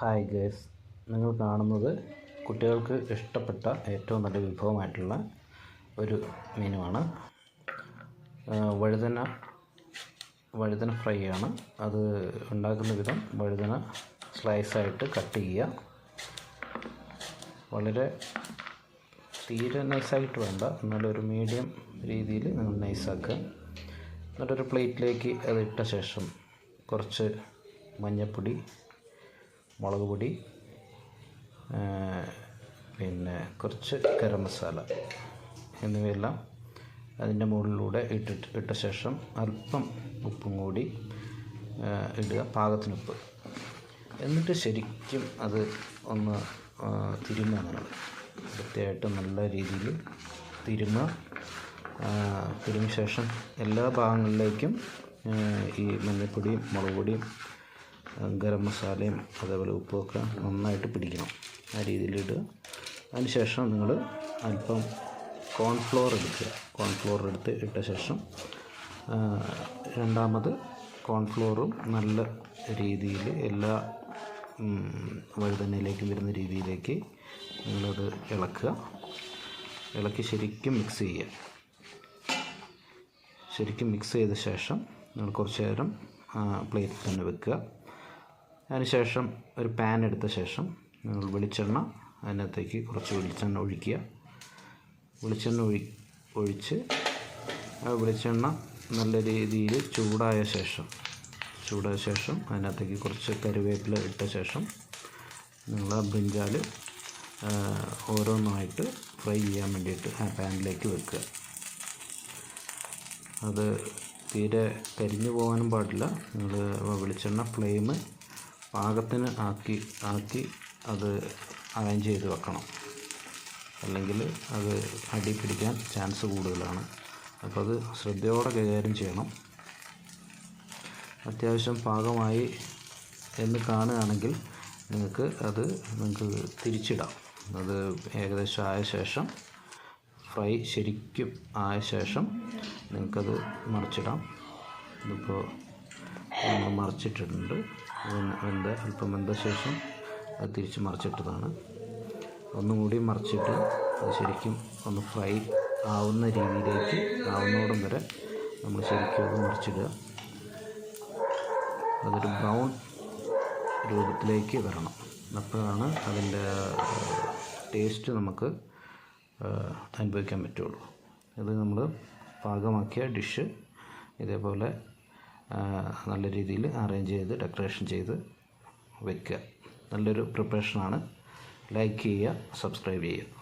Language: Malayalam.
Hi guys. നിങ്ങൾ കാണുന്നത് കുട്ടികൾക്ക് ഇഷ്ടപ്പെട്ട ഏറ്റവും നല്ല വിഭവമായിട്ടുള്ള ഒരു മെനുവാണ്. വഴുതന വഴുതന ഫ്രൈ ആണ്. അത് ഉണ്ടാക്കുന്ന വിധം വഴുതന സ്ലൈസായിട്ട് കട്ട് ചെയ്യുക. വളരെ തീരെ നൈസായിട്ട് വേണ്ട. എന്നാലൊരു മീഡിയം രീതിയിൽ നിങ്ങൾ നൈസാക്കുക എന്നിട്ടൊരു പ്ലേറ്റിലേക്ക് അത് ഇട്ട ശേഷം കുറച്ച് മഞ്ഞൾപ്പൊടി മുളക് പൊടി പിന്നെ കുറച്ച് ഗരം മസാല എന്നിവയെല്ലാം അതിന്റെ മുകളിലൂടെ ഇട്ടിട്ട് ഇട്ട ശേഷം അല്പം ഉപ്പും കൂടി ഇടുക. പാകത്തിന് ഉപ്പ് എന്നിട്ട് ശരിക്കും അത് ഒന്ന് തിരുമ്മുക നമ്മൾ നല്ല രീതിയിൽ തിരുമ്മുക തിരുമ്മിയ ശേഷം എല്ലാ ഭാഗങ്ങളിലേക്കും ഈ മഞ്ഞൾപ്പൊടിയും മുളക് പൊടിയും ഗരം മസാലയും അതേപോലെ ഉപ്പുമൊക്കെ നന്നായിട്ട് പിടിക്കണം. ആ രീതിയിലിട്ട് അതിന് ശേഷം നിങ്ങൾ അല്പം കോൺഫ്ലോർ എടുക്കുക. കോൺഫ്ലോർ എടുത്ത് ഇട്ട ശേഷം രണ്ടാമത് കോൺഫ്ലോറും നല്ല രീതിയിൽ എല്ലാ വഴുതനയിലേക്ക് വരുന്ന രീതിയിലേക്ക് നിങ്ങളത് ഇളക്കുക. ഇളക്കി ശരിക്കും മിക്സ് ചെയ്യുക. ശരിക്കും മിക്സ് ചെയ്ത ശേഷം നിങ്ങൾ കുറച്ച് നേരം പ്ലേറ്റിൽ തന്നെ വെക്കുക. അതിനുശേഷം ഒരു പാൻ എടുത്ത ശേഷം നിങ്ങൾ വെളിച്ചെണ്ണ അതിനകത്തേക്ക് കുറച്ച് വെളിച്ചെണ്ണ ഒഴിക്കുക. വെളിച്ചെണ്ണ ഒഴി ഒഴിച്ച് ആ വെളിച്ചെണ്ണ നല്ല രീതിയിൽ ചൂടായ ശേഷം ചൂടായ ശേഷം അതിനകത്തേക്ക് കുറച്ച് കറിവേപ്പില ഇട്ട ശേഷം നിങ്ങൾ ആ ബ്രിഞ്ചാൽ ഓരോന്നായിട്ട് ഫ്രൈ ചെയ്യാൻ വേണ്ടിയിട്ട് ആ പാനിലേക്ക് വെക്കുക. അത് തീരെ കരിഞ്ഞു പോകാനും പാടില്ല. നിങ്ങൾ വെളിച്ചെണ്ണ ഫ്ലെയിം പാകത്തിന് ആക്കി ആക്കി അത് അറേഞ്ച് ചെയ്ത് വെക്കണം. അല്ലെങ്കിൽ അത് അടി പിടിക്കാൻ ചാൻസ് കൂടുതലാണ്. അപ്പോൾ അത് ശ്രദ്ധയോടെ കൈകാര്യം ചെയ്യണം. അത്യാവശ്യം പാകമായി എന്ന് കാണുകയാണെങ്കിൽ നിങ്ങൾക്ക് അത് നിങ്ങൾക്ക് തിരിച്ചിടാം. അത് ഏകദേശം ആയ ശേഷം ഫ്രൈ ശരിക്കും ആയ ശേഷം നിങ്ങൾക്കത് മറിച്ചിടാം. ഇതിപ്പോൾ മറിച്ചിട്ടിട്ടുണ്ട്. വെന്ത അല്പം വെന്ത ശേഷം അത് തിരിച്ച് മറിച്ചിട്ടതാണ്. ഒന്നും കൂടി മറിച്ചിട്ട് അത് ശരിക്കും ഒന്ന് ഫ്രൈ ആവുന്ന രീതിയിലേക്ക് ആവുന്നോടം വരെ നമ്മൾ ശരിക്കും അത് മറിച്ചിടുക. അതൊരു ബ്രൗൺ രൂപത്തിലേക്ക് വരണം. അപ്പോഴാണ് അതിന്റെ ടേസ്റ്റ് നമുക്ക് അനുഭവിക്കാൻ പറ്റുള്ളൂ. ഇത് നമ്മൾ പാകമാക്കിയ ഡിഷ് ഇതേപോലെ നല്ല രീതിയിൽ അറേഞ്ച് ചെയ്ത് ഡെക്കറേഷൻ ചെയ്ത് വയ്ക്കുക നല്ലൊരു പ്രിപ്പറേഷനാണ് ലൈക്ക് ചെയ്യുക സബ്സ്ക്രൈബ് ചെയ്യുക.